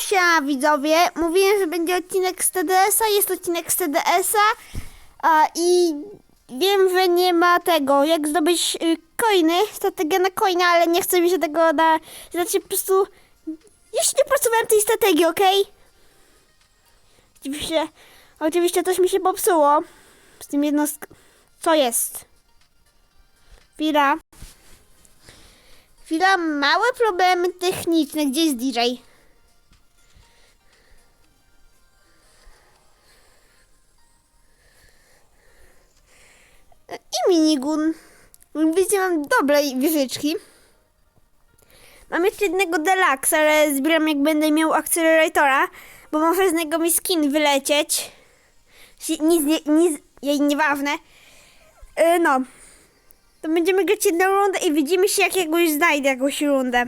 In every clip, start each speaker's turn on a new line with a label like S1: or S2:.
S1: Się widzowie, mówiłem, że będzie odcinek z TDS-a, jest odcinek z TDS-a i wiem, że nie ma tego, jak zdobyć y, coiny, strategia na coina, ale nie chcę mi się tego na... Znaczy po prostu, jeszcze nie pracowałem tej strategii, okej? Oczywiście, oczywiście coś mi się popsuło z tym jednostk... Co jest? Chwila. Chwila, małe problemy techniczne. Gdzie jest DJ? I minigun. Widzicie, mam dobre wieżyczki. Mam jeszcze jednego deluxe, ale zbieram jak będę miał akceleratora, bo może z niego mi skin wylecieć. Nic, nie, nic, jej nieważne. E, no. To będziemy grać jedną rundę i widzimy się jak jakąś znajdę jakąś rundę.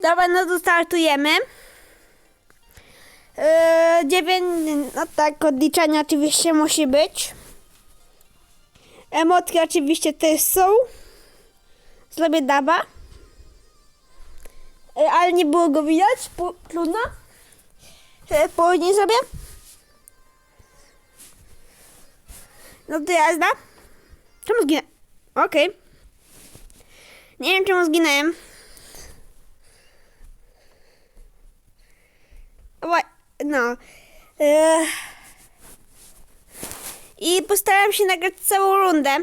S1: Dobra, no to startujemy. Yy, dziewięć, no tak, odliczanie oczywiście musi być. Emotki oczywiście też są. Zrobię daba. Yy, ale nie było go widać, trudno. Yy, Później zrobię. No to jazda. Czemu zginę? Okej. Nie wiem czemu zginąłem. No. Eee. I postaram się nagrać całą rundę.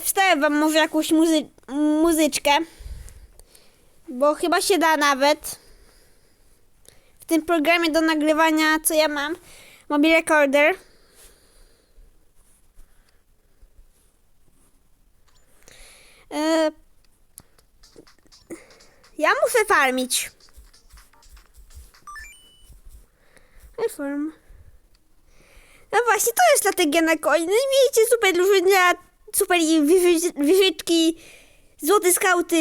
S1: Wstawię wam może jakąś muzy- muzyczkę. Bo chyba się da nawet. W tym programie do nagrywania, co ja mam. Mobile Recorder. Ja muszę farmić. Farm. No właśnie, to jest strategia na. No i miejcie super drużyna, super i wyży- wyżyczki, złote skauty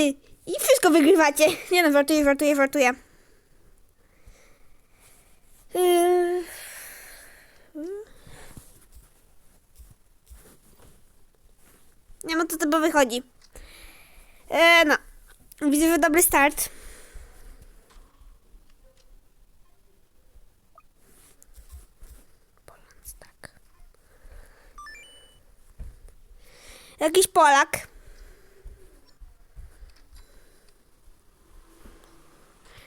S1: i wszystko wygrywacie. Nie no, żartuję, żartuję, żartuję. Yy... Nie no, to to wychodzi. E, no. Widzę, że dobry start. Jakiś Polak.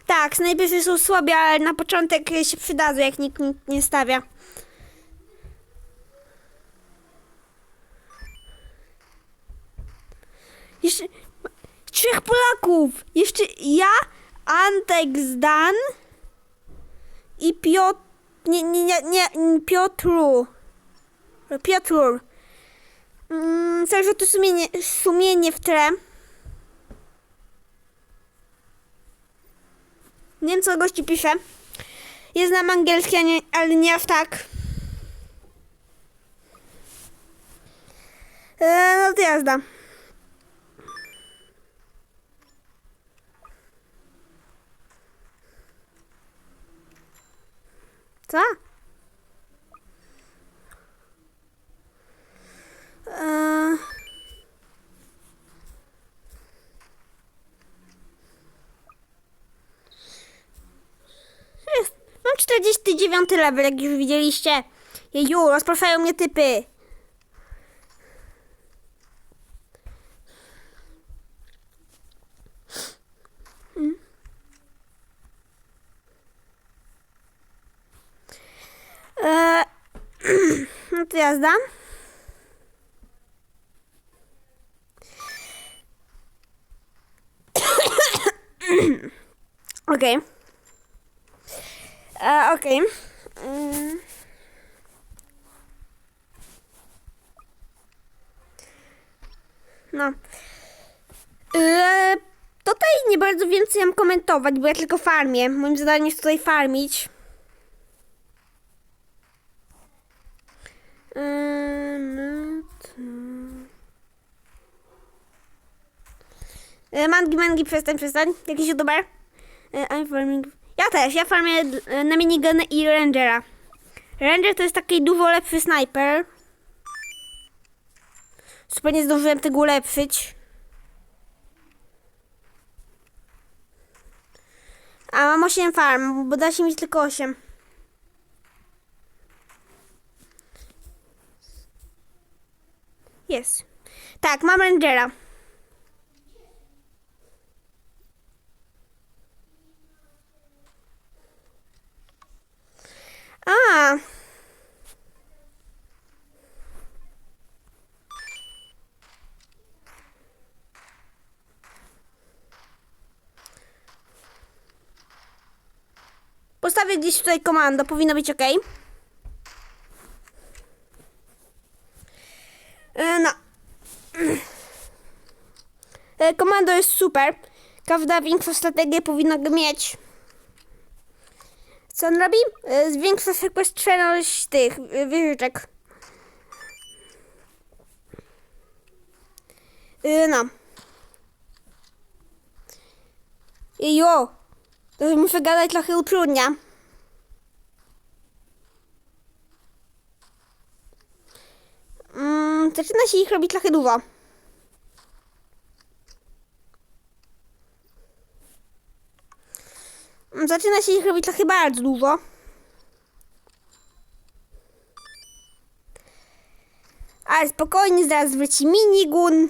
S1: Tak, snajperzy są słabi, ale na początek się przydadzą, jak nikt, nie stawia. Jeszcze trzech Polaków. Jeszcze ja, Antek Zdan i Piotr. Nie, nie, nie, nie Piotru. Piotr. Mm, to sumienie, sumienie w tle. Nie wiem co gości pisze. Ja znam angielski, ale nie aż tak. E, no to jazda. Co? Eee... Jest. Mam 49 level, jak już widzieliście. Jeju, rozpraszają mnie typy. Eee, no to jazda. Okej. E, Okej. Mm. No. E, tutaj nie bardzo więcej mam komentować, bo ja tylko farmię. Moim zadaniem jest tutaj farmić. Ym, E, Mangi, mangi, przestań, przestań. Jakiś youtuber? E, I'm farming. Ja też, ja farmię e, na minigun i rangera. Ranger to jest taki dużo lepszy snajper. Super nie zdążyłem tego ulepszyć. A mam 8 farm, bo da się mieć tylko 8. Jest. Tak, mam Rangera. A. Postawię gdzieś tutaj komando, powinno być ok. No. E, Komando jest super. Każda większa strategia powinna go mieć. Co on robi? E, Zwiększa sekwestrzalność tych e, wieżyczek. E, No. Jo. To muszę gadać trochę utrudnia. Mm, zaczyna się ich robić trochę dużo. Zaczyna się ich robić trochę bardzo dużo. Ale spokojnie, zaraz wróci minigun,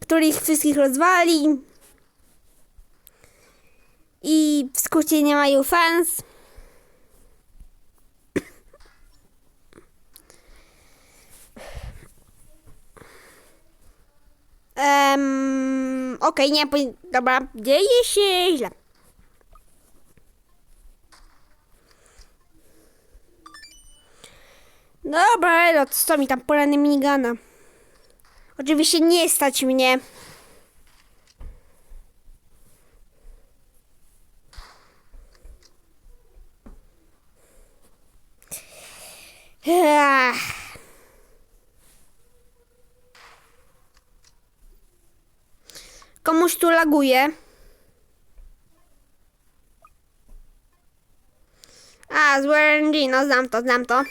S1: który ich wszystkich rozwali. I w skrócie nie mają fans. Um, Okej, nie, powi- dobra, dzieje się źle. Dobra, Elo, co mi tam porany minigana? Oczywiście nie stać mnie. Ach. Komuś tu laguje. A, złe RNG, no znam to, znam to.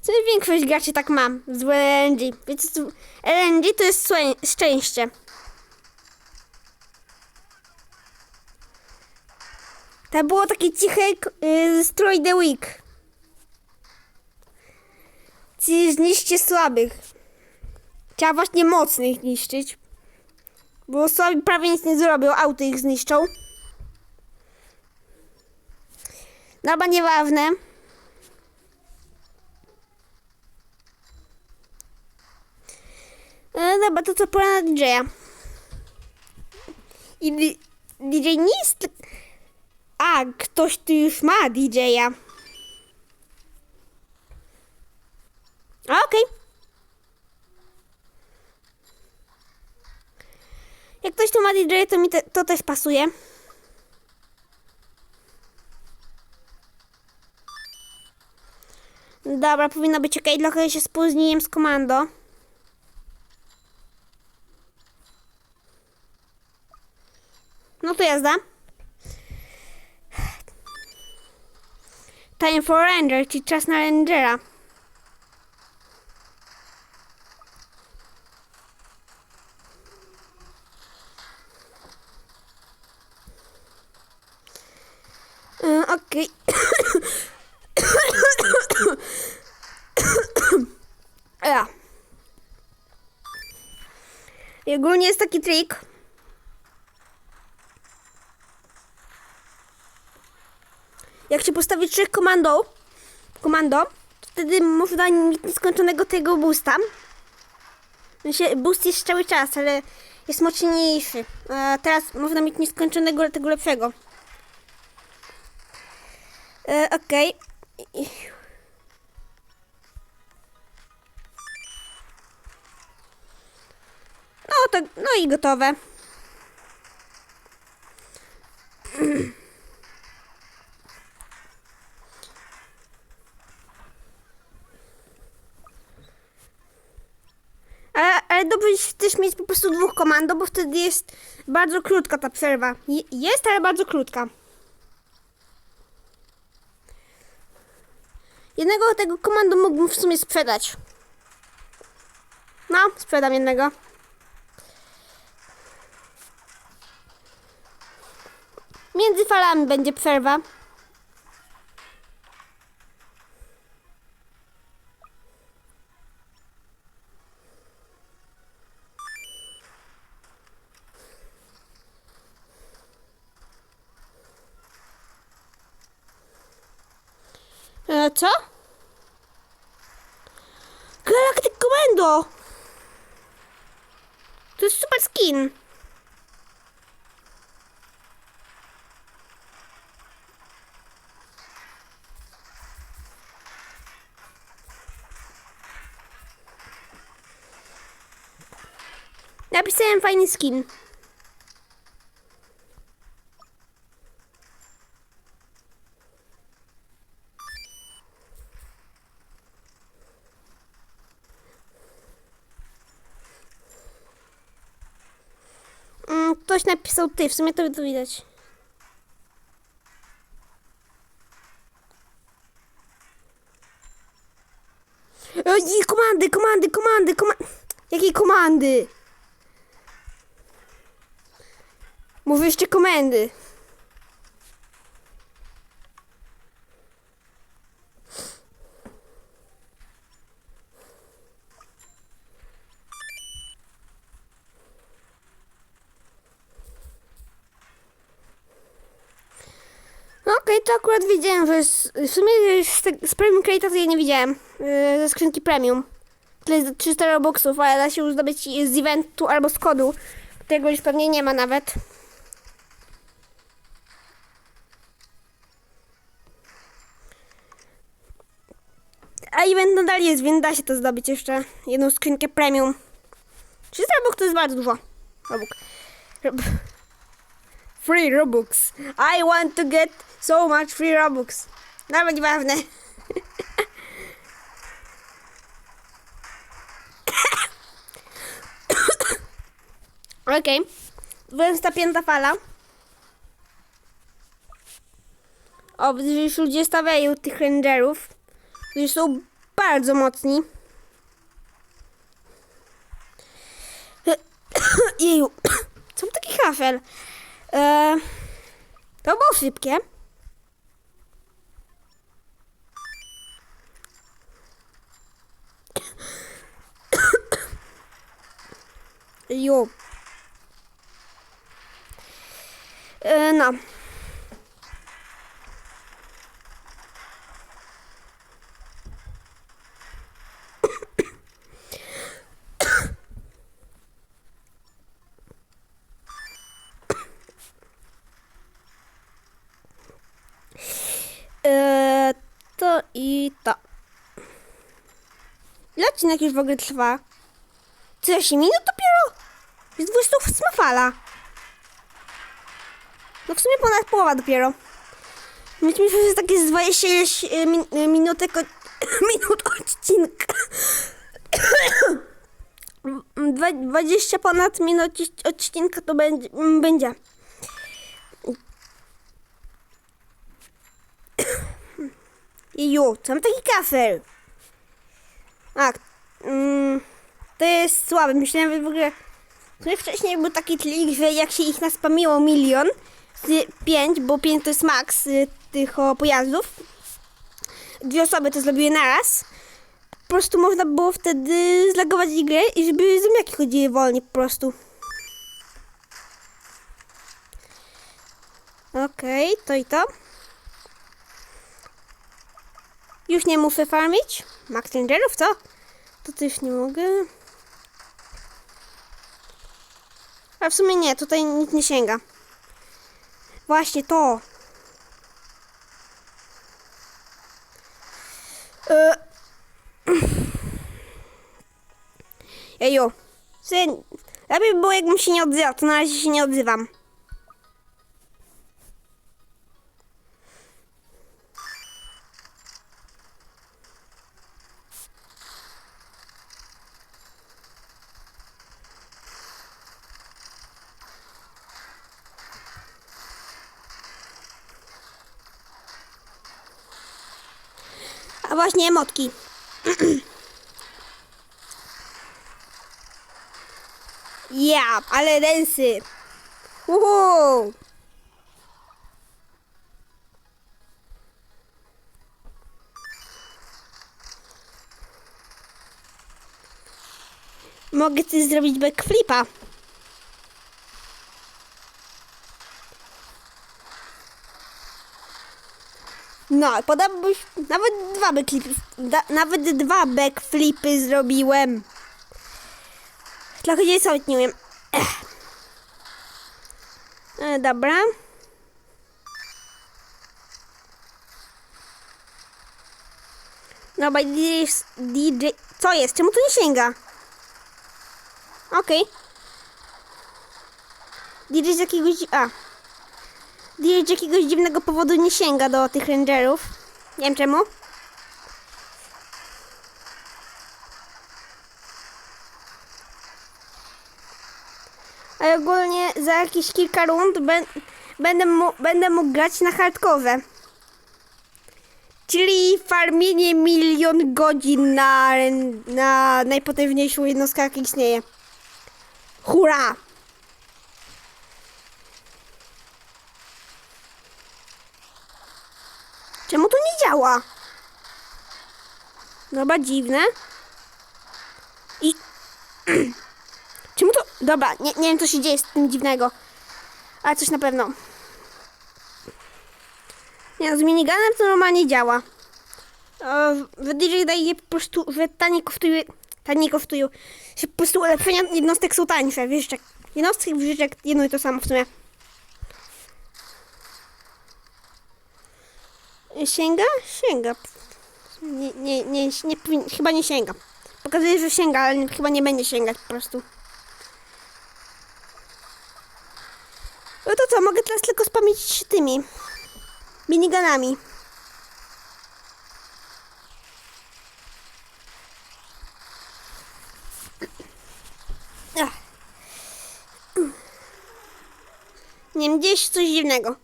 S1: Co większość graczy tak mam, złe RNG. Więc RNG to jest szczęście. To było takie ciche y, strój The Week. Ci zniszcie słabych. Trzeba właśnie mocnych niszczyć. Bo słabi prawie nic nie zrobią, auty ich zniszczą. Dobra, nieważne. E, dobra, to co pora na DJ-a. I DJ nie jest... tak- A, ktoś tu już ma DJ-a. Okej. Jak ktoś tu ma DJ, to mi te, to też pasuje. Dobra, powinno być ok. Trochę się spóźniłem z komando. No to jazda. Time for Ranger, czyli czas na Rangera. Okej. Ja. I ogólnie jest taki trik. Jak się postawi trzech komando, komando, to wtedy można mieć nieskończonego tego boosta. Znaczy, boost jest cały czas, ale jest mocniejszy. E, teraz można mieć nieskończonego tego lepszego. E, Okej. No to, no i gotowe. dobrze też mieć po prostu dwóch komando, bo wtedy jest bardzo krótka ta przerwa. Jest, ale bardzo krótka. Jednego tego komando mógłbym w sumie sprzedać. No, sprzedam jednego. Między falami będzie przerwa. Napisałem fajny skin. Mm, ktoś napisał ty, w sumie to widać. Oj, komandy, komandy, komandy, komandy. Jakiej komandy? Mówię jeszcze komendy. No Okej, to akurat widziałem, że w sumie z, z Premium to ja nie widziałem. Yy, ze skrzynki Premium. Tyle jest 300 robuxów, ale da się już zdobyć z eventu albo z kodu. Tego już pewnie nie ma nawet. Jest, więc da się to zdobyć jeszcze. Jedną skrzynkę Premium. 300 robux to jest bardzo dużo. Robux. Rob- Free Robux. I want to get so much free Robux. Nawet nieważne. Okej. Okay. 25 fala. O, już ludzie stawiają tych rangerów. którzy są bardzo mocni. Jeju. Co taki kafel? Eee, to było szybkie. Jo. E, no. E, to i to. Ile odcinek już w ogóle trwa? 30 minut dopiero? Jest 28 fala. No w sumie ponad połowa dopiero. Myślę, że jest 20 ileś, e, min, minutek minut odcinka. Dwa- 20 ponad minut odci- odcinka to będzie. mm, będzie. Ju, tam taki kafel. A, mm, to jest słabe. Myślałem, że w ogóle... No wcześniej był taki trik, że jak się ich naspamiło milion, pięć, bo pięć to jest maks y, tych o, pojazdów. Dwie osoby to zrobiły naraz. Po prostu można było wtedy zlagować grę i żeby zombiaki chodziły wolniej po prostu. Okej, to i to. Już nie muszę farmić. Max Rangerów, co? To też nie mogę. A w sumie nie, tutaj nic nie sięga. Właśnie to. E... Ejo. Lepiej by było jakbym się nie odzywał, to na razie się nie odzywam. właśnie motki. Ja, yeah, ale densy. Uhu. Mogę ci zrobić backflipa. No, podobałbyś... Nawet dwa backflipy... Da, nawet dwa backflipy zrobiłem. Trochę nie samotniłem. Ech. E, dobra. Dobra, DJ, DJ... Co jest? Czemu to nie sięga? Okej. DJ z jakiegoś... A. DJ z jakiegoś dziwnego powodu nie sięga do tych rangerów. Nie wiem czemu. Ale ogólnie za jakieś kilka rund będę, będę mógł grać na hardkorze. Czyli farmienie milion godzin na, na najpotężniejszą jednostkę, jaka istnieje. Hurra! Czemu to nie działa? Dobra, dziwne. I... Czemu to... Dobra, nie, nie wiem co się dzieje z tym dziwnego. Ale coś na pewno. Nie z miniganem to normalnie działa. W DJ daje po prostu, że tanie kosztuje, tanie kosztują, że po prostu ulepszenia jednostek są tańsze, wieżyczek. Jednostek i wieżyczek jedno i to samo w sumie. Sięga? Sięga. Nie, nie, nie, nie, chyba nie sięga. Pokazuje, że sięga, ale nie, chyba nie będzie sięgać po prostu. No to co, mogę teraz tylko spamić tymi miniganami. Nie wiem, gdzieś coś dziwnego.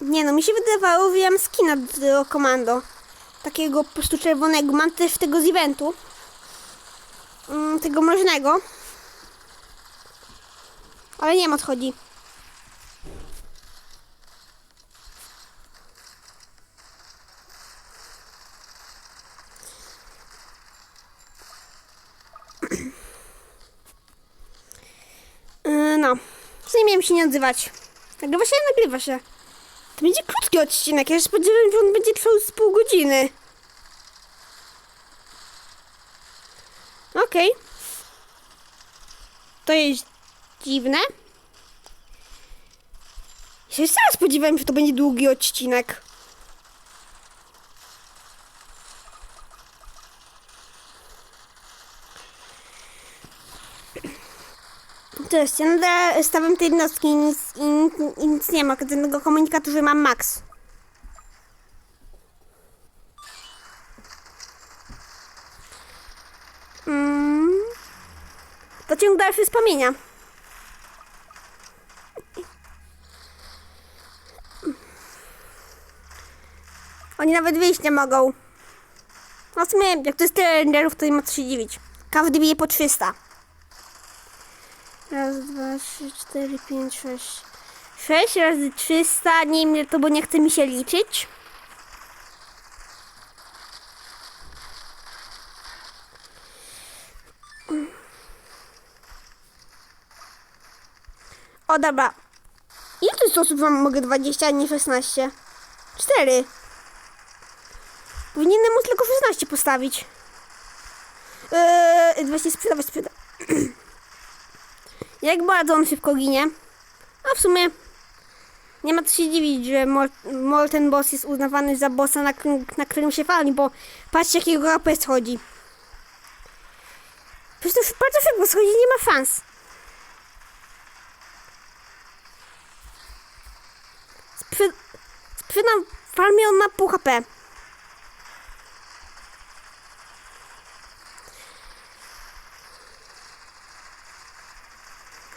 S1: Nie no, mi się wydawało, mam skina do komando. Takiego po prostu czerwonego. Mam też tego z eventu. Mm, tego mroźnego. Ale nie wiem o co chodzi. Yy, No, w sumie miałem się nie odzywać. Nagrywa się, nagrywa się. To będzie krótki odcinek. Ja się spodziewałem, że on będzie trwał z pół godziny. Okej. To jest dziwne. Ja się sam spodziewałem, że to będzie długi odcinek. Jest, ja nadal stawiam te jednostki i nic, i, nic- i nic nie ma. Tego komunikatu, że mam max. Mm. To ciąg dalszy wspomnienia. Oni nawet wyjść nie mogą. No w sumie, jak to jest tyle renderów, to nie ma co się dziwić. Każdy bije po 300. Raz, dwa, trzy, cztery, pięć, sześć. Sześć razy 300, nie wiem to, bo nie chce mi się liczyć. O, dobra. Ile to jest osób wam mogę 20, a nie 16? 4. Powinienem móc tylko 16 postawić. Eee, właśnie sprzedawać, sprzedawać. Jak bardzo on szybko ginie? A w sumie nie ma co się dziwić, że Mol- Molten Boss jest uznawany za bossa, na, na którym się fali, bo patrzcie jakiego HP schodzi. Przecież to bardzo szybko schodzi, nie ma szans. Sprzy- sprzedam farmie on ma pół HP.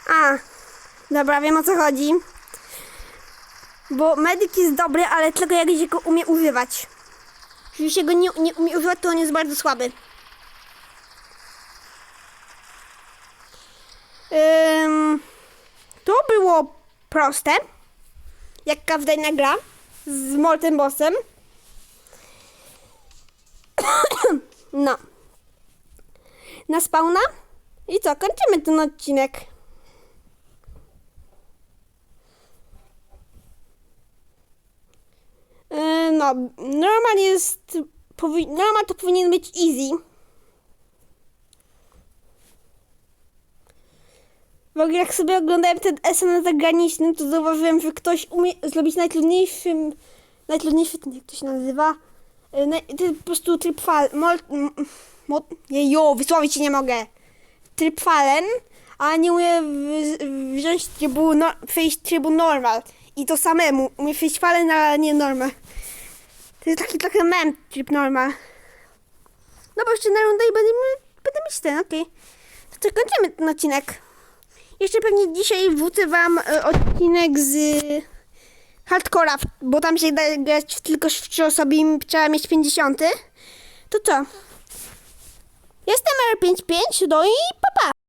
S1: A, dobra, wiem o co chodzi. Bo medyk jest dobry, ale tylko jak się go umie używać. Jeśli się go nie, nie umie używać, to on jest bardzo słaby. Ym, to było proste. Jak każda gra z Mortem Bossem. no. Na spawna. I co, kończymy ten odcinek. No, normal jest. Powi- normal to powinien być easy. W ogóle jak sobie oglądałem ten SN zagraniczny, to zauważyłem, że ktoś umie zrobić najtrudniejszym, najtrudniejszy, ten, jak to się nazywa, naj, to jest po prostu tryb fal, mol, m, mo, jeju, wysłowić się nie mogę, tryb falen, a nie umie w, wziąć trybu, no, przejść trybu normal i to samemu, umie falen, ale nie normal. To jest taki trochę mem tryb normal. No bo jeszcze na rundę i będę, będę mieć ten, okej. To co, kończymy ten odcinek. Jeszcze pewnie dzisiaj wrzucę wam e, odcinek z hardcora, bo tam się da grać tylko w trzy osoby i trzeba mieć 50. To co? Jestem R55, no i